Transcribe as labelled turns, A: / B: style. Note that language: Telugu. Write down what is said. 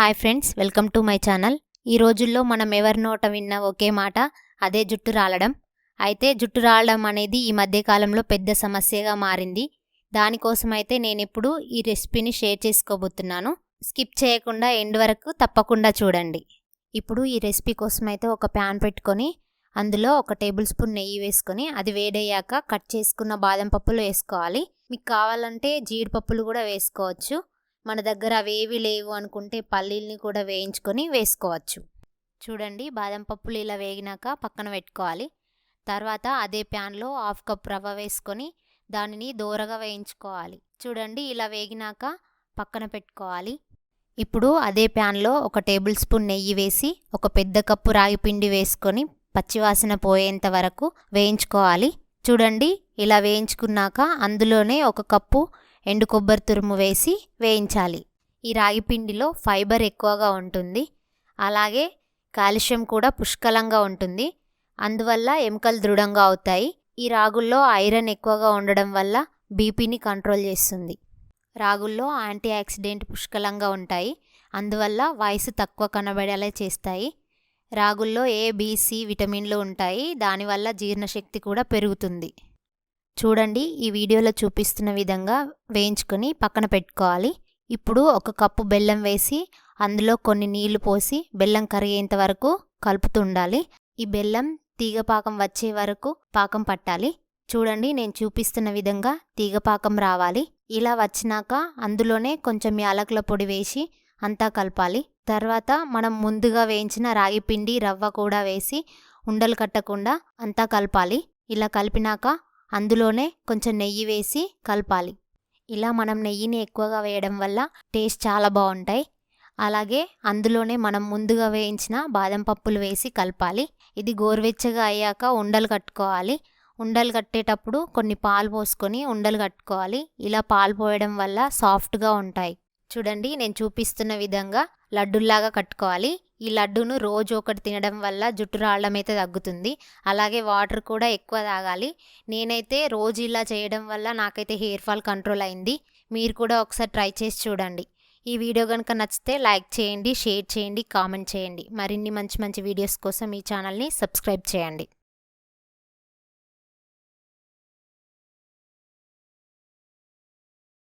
A: Hi friends welcome to my channel. ఈ రోజుల్లో మనం ఎవరి నోట విన్న ఒకే మాట అదే జుట్టు రాలడం. అయితే జుట్టు రాలడం అనేది ఈ మధ్యకాలంలో పెద్ద సమస్యగా మారింది. దానికోసం అయితే నేను ఇప్పుడు ఈ రెసిపీని షేర్ చేసుకోబోతున్నాను. స్కిప్ చేయకుండా ఎండ్ వరకు తప్పకుండా చూడండి. ఇప్పుడు ఈ రెసిపీ కోసం అయితే ఒక ప్యాన్ పెట్టుకొని అందులో ఒక టేబుల్ స్పూన్ నెయ్యి వేసుకొని అది వేడయ్యాక కట్ చేసుకున్న బాదం పప్పులు వేసుకోవాలి. మీకు కావాలంటే జీడిపప్పులు కూడా వేసుకోవచ్చు. మన దగ్గర అవేవి లేవు అనుకుంటే పల్లీల్ని కూడా వేయించుకొని వేసుకోవచ్చు. చూడండి బాదం పప్పులు ఇలా వేగినాక పక్కన పెట్టుకోవాలి. తర్వాత అదే ప్యాన్లో హాఫ్ కప్ రవ్వ వేసుకొని దానిని దోరగా వేయించుకోవాలి. చూడండి ఇలా వేగినాక పక్కన పెట్టుకోవాలి. ఇప్పుడు అదే ప్యాన్లో ఒక టేబుల్ స్పూన్ నెయ్యి వేసి ఒక పెద్ద కప్పు రాగి పిండి వేసుకొని పచ్చివాసన పోయేంత వరకు వేయించుకోవాలి. చూడండి ఇలా వేయించుకున్నాక అందులోనే ఒక కప్పు ఎండు కొబ్బరి తురుము వేసి వేయించాలి. ఈ రాగి పిండిలో ఫైబర్ ఎక్కువగా ఉంటుంది. అలాగే కాల్షియం కూడా పుష్కలంగా ఉంటుంది. అందువల్ల ఎముకలు దృఢంగా అవుతాయి. ఈ రాగుల్లో ఐరన్ ఎక్కువగా ఉండడం వల్ల బీపీని కంట్రోల్ చేస్తుంది. రాగుల్లో యాంటీ ఆక్సిడెంట్ పుష్కలంగా ఉంటాయి. అందువల్ల వయసు తక్కువ కనబడేలా చేస్తాయి. రాగుల్లో ఏ బీసీ విటమిన్లు ఉంటాయి. దానివల్ల జీర్ణశక్తి కూడా పెరుగుతుంది. చూడండి ఈ వీడియోలో చూపిస్తున్న విధంగా వేయించుకొని పక్కన పెట్టుకోవాలి. ఇప్పుడు ఒక కప్పు బెల్లం వేసి అందులో కొన్ని నీళ్ళు పోసి బెల్లం కరిగేంత వరకు కలుపుతుండాలి ఈ బెల్లం తీగ పాకం వచ్చే వరకు పాకం పట్టాలి. చూడండి నేను చూపిస్తున్న విధంగా తీగ పాకం రావాలి. ఇలా వచ్చినాక అందులోనే కొంచెం యాలకుల పొడి వేసి అంతా కలపాలి. తర్వాత మనం ముందుగా వేయించిన రాగి పిండి రవ్వ కూడా వేసి ఉండలు కట్టకుండా అంతా కలపాలి. ఇలా కలిపినాక అందులోనే కొంచెం నెయ్యి వేసి కలపాలి. ఇలా మనం నెయ్యిని ఎక్కువగా వేయడం వల్ల టేస్ట్ చాలా బాగుంటాయి. అలాగే అందులోనే మనం ముందుగా వేయించిన బాదం పప్పులు వేసి కలపాలి. ఇది గోరువెచ్చగా అయ్యాక ఉండలు కట్టుకోవాలి. ఉండలు కట్టేటప్పుడు కొన్ని పాలు పోసుకొని ఉండలు కట్టుకోవాలి. ఇలా పాలు పోయడం వల్ల సాఫ్ట్గా ఉంటాయి. చూడండి నేను చూపిస్తున్న విధంగా లడ్డుల్లాగా కట్టుకోవాలి. ఈ లడ్డును రోజు ఒకటి తినడం వల్ల జుట్టు రావడం అయితే తగ్గుతుంది. అలాగే వాటర్ కూడా ఎక్కువ తాగాలి. నేనైతే రోజు ఇలా చేయడం వల్ల నాకైతే హెయిర్ ఫాల్ కంట్రోల్ అయింది. మీరు కూడా ఒకసారి ట్రై చేసి చూడండి. ఈ వీడియో కనుక నచ్చితే లైక్ చేయండి షేర్ చేయండి కామెంట్ చేయండి. మరిన్ని మంచి మంచి వీడియోస్ కోసం ఈ ఛానల్ని సబ్స్క్రైబ్ చేయండి.